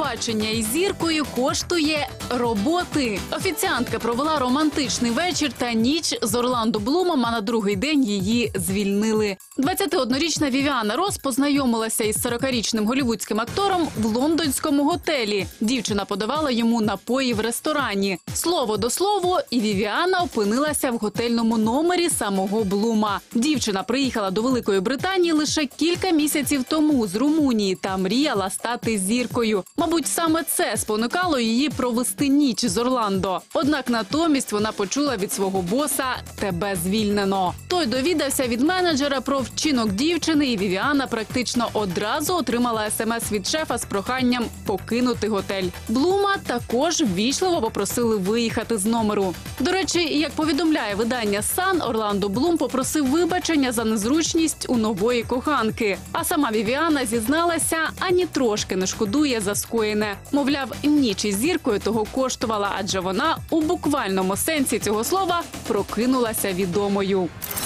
побачення із зіркою коштує роботи. Офіціантка провела романтичний вечір та ніч з Орландо Блумом. А на другий день її звільнили. 21-річна Вівіана Рос познайомилася із 40-річним голівудським актором в лондонському готелі. Дівчина подавала йому напої в ресторані. Слово до слову, і Вівіана опинилася в готельному номері самого Блума. Дівчина приїхала до Великої Британії лише кілька місяців тому з Румунії та мріяла стати зіркою. Мабуть, саме це спонукало її провести ніч з Орландо. Однак натомість вона почула від свого боса тебе звільнено. Той довідався від менеджера про вчинок дівчини, і Вівіана практично одразу отримала смс від шефа з проханням покинути готель. Блума також ввічливо попросили виїхати з номеру. До речі, як повідомляє видання Сан, Орландо Блум попросив вибачення за незручність у нової коханки. А сама Вівіана зізналася, ані трошки не шкодує за скоєне. Мовляв, ніч із зіркою того коштувала, адже вона у буквальному сенсі цього слова прокинулася відомою.